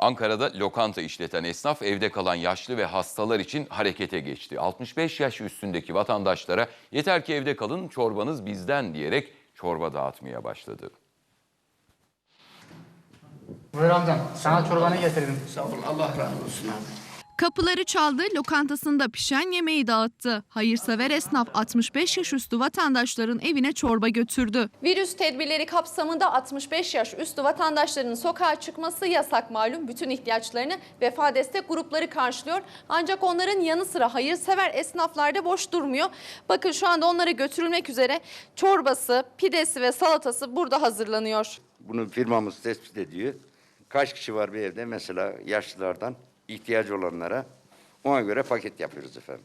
Ankara'da lokanta işleten esnaf evde kalan yaşlı ve hastalar için harekete geçti. 65 yaş üstündeki vatandaşlara yeter ki evde kalın çorbanız bizden diyerek çorba dağıtmaya başladı. Buyur amcam. Sana çorbanı getirdim. Sağ ol, Allah razı olsun abi. Kapıları çaldı, lokantasında pişen yemeği dağıttı. Hayırsever esnaf 65 yaş üstü vatandaşların evine çorba götürdü. Virüs tedbirleri kapsamında 65 yaş üstü vatandaşların sokağa çıkması yasak malum. Bütün ihtiyaçlarını Vefa Destek grupları karşılıyor. Ancak onların yanı sıra hayırsever esnaflar da boş durmuyor. Bakın şu anda onlara götürülmek üzere çorbası, pidesi ve salatası burada hazırlanıyor. Bunu firmamız tespit ediyor. Kaç kişi var bir evde mesela yaşlılardan ihtiyacı olanlara ona göre paket yapıyoruz efendim.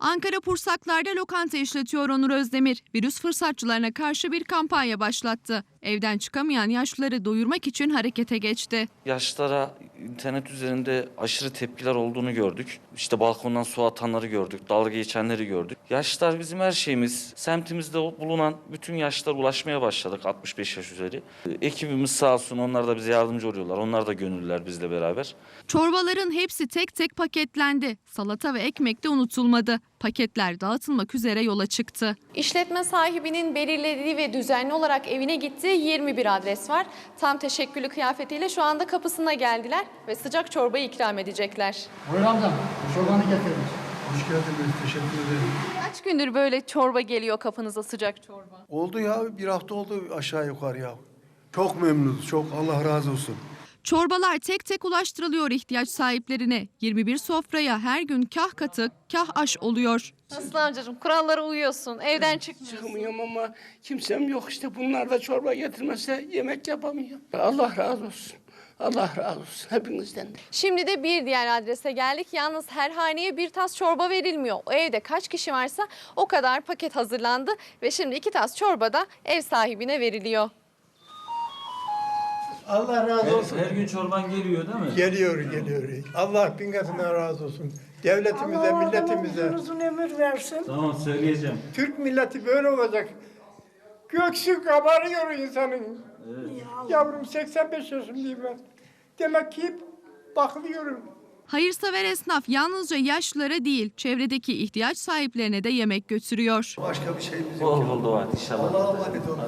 Ankara Pursaklar'da lokanta işletiyor Onur Özdemir. Virüs fırsatçılarına karşı bir kampanya başlattı. Evden çıkamayan yaşlıları doyurmak için harekete geçti. Yaşlara internet üzerinde aşırı tepkiler olduğunu gördük. İşte balkondan su atanları gördük, dalga geçenleri gördük. Yaşlar bizim her şeyimiz. Semtimizde bulunan bütün yaşlara ulaşmaya başladık 65 yaş üzeri. Ekibimiz sağ olsun onlar da bize yardımcı oluyorlar. Onlar da gönüllüler bizle beraber. Çorbaların hepsi tek tek paketlendi. Salata ve ekmek de unutulmadı. Paketler dağıtılmak üzere yola çıktı. İşletme sahibinin belirlediği ve düzenli olarak evine gittiği 21 adres var. Tam teşekküllü kıyafetiyle şu anda kapısına geldiler ve sıcak çorbayı ikram edecekler. Buyur amcam. Çorbanı getirdim. Hoş geldiniz, teşekkür ederim. Kaç gündür böyle çorba geliyor kapınıza sıcak çorba? Oldu ya, bir hafta oldu aşağı yukarı ya. Çok memnunuz, çok Allah razı olsun. Çorbalar tek tek ulaştırılıyor ihtiyaç sahiplerine. 21 sofraya her gün kah katık, kah aş oluyor. Nasıl amcacığım kurallara uyuyorsun evden çıkmıyorsun. Çıkmıyorum ama kimsem yok işte bunlar da çorba getirmezse yemek yapamıyorum. Allah razı olsun. Allah razı olsun hepinizden de. Şimdi de bir diğer adrese geldik. Yalnız her haneye bir tas çorba verilmiyor. O evde kaç kişi varsa o kadar paket hazırlandı ve şimdi iki tas çorba da ev sahibine veriliyor. Allah razı olsun. Her gün çorban geliyor değil mi? Geliyor, geliyor. Allah bin katına razı olsun. Devletimize, milletimize. uzun ömür versin. Tamam söyleyeceğim. Türk milleti böyle olacak. Göksü kabarıyor insanın. Yavrum 85 yaşındayım ben. Demek ki bakılıyorum. Hayırsever esnaf yalnızca yaşlılara değil, çevredeki ihtiyaç sahiplerine de yemek götürüyor. Başka bir şeyimiz yok. Bol bol dua et inşallah. Allah'a emanet olun.